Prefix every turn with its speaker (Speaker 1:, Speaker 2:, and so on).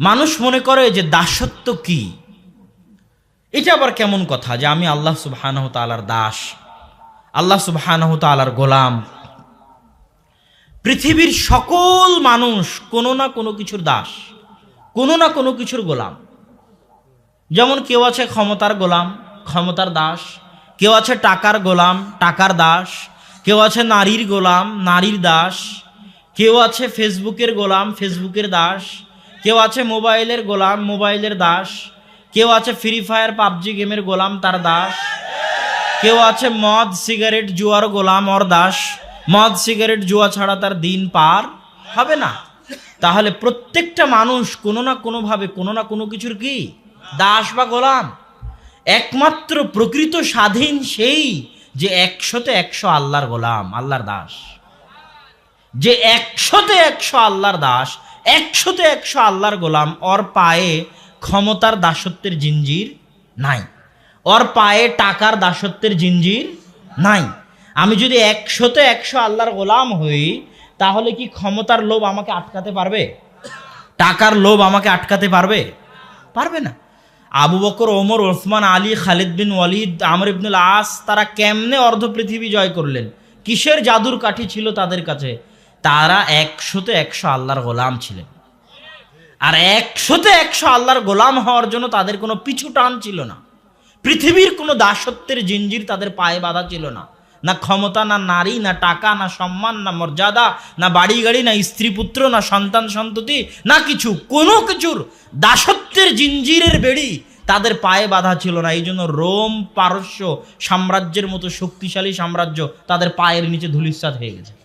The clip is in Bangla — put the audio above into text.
Speaker 1: মানুষ মনে করে যে দাসত্ব কি? এটা আবার কেমন কথা যে আমি আল্লাহ সুবহানাহু তাআলার দাস, আল্লাহ সুবহানাহু তাআলার গোলাম। পৃথিবীর সকল মানুষ কোনো না কোনো কিছুর দাস, কোনো না কোনো কিছুর গোলাম। যেমন কেউ আছে ক্ষমতার গোলাম, ক্ষমতার দাস, কেউ আছে টাকার গোলাম, টাকার দাস, কেউ আছে নারীর গোলাম, নারীর দাস, কেউ আছে ফেসবুকের গোলাম, ফেসবুকের দাস কেউ আছে মোবাইলের গোলাম, মোবাইলের দাস। কেউ আছে ফ্রি ফায়ার পাবজি গেমের গোলাম, তার দাস। কেউ আছে মদ, সিগারেট জুয়ার গোলাম, ওর দাস। মদ, সিগারেট জুয়া ছাড়া তার দিন পার হবে না। তাহলে প্রত্যেকটা মানুষ কোনো না কোনোভাবে, কোনো না কোনো কিছুর কি? দাস বা গোলাম। একমাত্র প্রকৃত স্বাধীন সেই যে একশোতে একশো আল্লাহর গোলাম, আল্লাহর দাস। যে একশোতে একশো আল্লাহর দাস, একশোতে একশো আল্লাহর গোলাম, ওর পায়ে ক্ষমতার দাসত্বের জিঞ্জির নাই। ওর পায়ে টাকার দাসত্বের জিঞ্জির নাই। আমি যদি একশোতে একশো আল্লাহর গোলাম হই, তাহলে কি ক্ষমতার লোভ আমাকে আটকাতে পারবে? টাকার লোভ আমাকে আটকাতে পারবে? পারবে না। আবু বকর, ওমর, ওসমান, আলী, খালিদ বিন ওয়ালিদ, আমর ইবনুল আস, তারা কেমনে অর্ধ পৃথিবী জয় করলেন? কিসের জাদুর কাঠি ছিল তাদের কাছে? তারা একশোতে একশো আল্লাহর গোলাম ছিলেন। আর একশোতে একশো আল্লাহর গোলাম হওয়ার জন্য তাদের কোনো পিছু টান ছিল না। পৃথিবীর কোনো দাসত্বের জিঞ্জির তাদের পায়ে বাঁধা ছিল না। না ক্ষমতা, না নারী, না টাকা, না সম্মান, না মর্যাদা, না বাড়ি গাড়ি না স্ত্রী পুত্র, না সন্তান সন্ততি, না কিছু। কোনো কিছুর দাসত্বের জিঞ্জিরের বেড়ি তাদের পায়ে বাঁধা ছিল না। এই জন্য রোম পারস্য সাম্রাজ্যের মতো শক্তিশালী সাম্রাজ্য তাদের পায়ের নিচে ধুলিস্বাদ হয়ে গেছে।